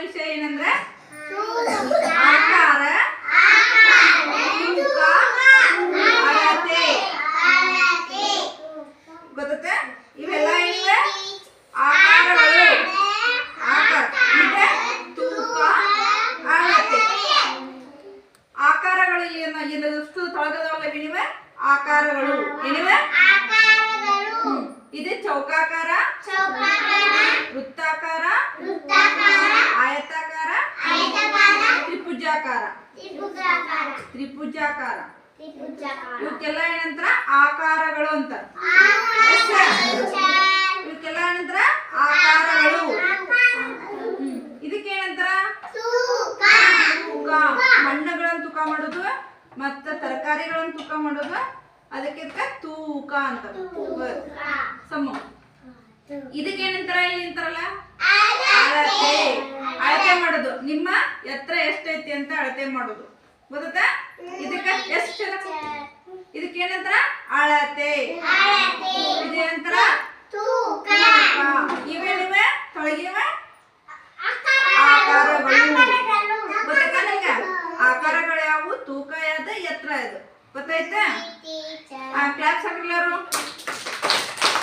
ವಿಷಯ ಏನಂದ್ರೆ? ಆಕಾರ. ಗೊತ್ತತ್ತೆ? ಇವೆಲ್ಲ ಏನಿವೆ? ಆಕಾರಗಳು. ಆಕಾರ. ಮತ್ತೆ ತೂಕ ಆಕಾರಗಳು ಇಲ್ಲಿ ಏನಷ್ಟು ತೊಳಗದವಲ್ಲ ಆಕಾರಗಳು. ಏನಿವೆ? ಇದು ಚೌಕಾಕಾರ. ಚೌಕಾಕಾರ. ವೃತ್ತಾಕಾರ. ವೃತ್ತಾಕಾರ. ತ್ರಿಭುಜಾಕಾರ. ತ್ರಿಭುಜಾಕಾರ. ಇವಕ್ಕೆಲ್ಲ ಏನಂತರ? ಆಕಾರಗಳು ಅಂತ. ಇವಕ್ಕೆಲ್ಲ ಏನಂತರ? ಆಕಾರಗಳು. ಇದಕ್ಕೇನಂತರ? ತೂಕ. ಹಣ್ಣುಗಳನ್ನು ತೂಕ ಮಾಡೋದು ಮತ್ತ ತರಕಾರಿಗಳನ್ನು ತೂಕ ಮಾಡೋದು ಅದಕ್ಕೆ ತೂಕ ಅಂತ ಸಮ. ಇದಕ್ಕೇನಂತರ ಇಲ್ಲಿ ಅಂತಾರಲ್ಲ ಅಳತೆ. ಅಳತೆ ಮಾಡೋದು. ನಿಮ್ಮ ಎತ್ತರ ಎಷ್ಟೈತಿ ಅಂತ ಅಳತೆ ಮಾಡೋದು. ಗೊತ್ತಾ ಇದಕ್ಕ ಎಷ್ಟು ಇದಕ್ಕೇನಂತಾರ? ಅಳತೆ. ಇದೇನಂತರ? ತೂಕ. ಇವೇನಿವೆ ತೊಳಗಿವೆ ಆಕಾರಗಳು. ಯಾವು ನಿಮ್ಗೆ? ಆಕಾರಗಳು ಯಾವುವು ತೂಕ ಯಾವ್ದು? ಎತ್ತರ ಇದು ಗೊತ್ತಾಯ್ತಾ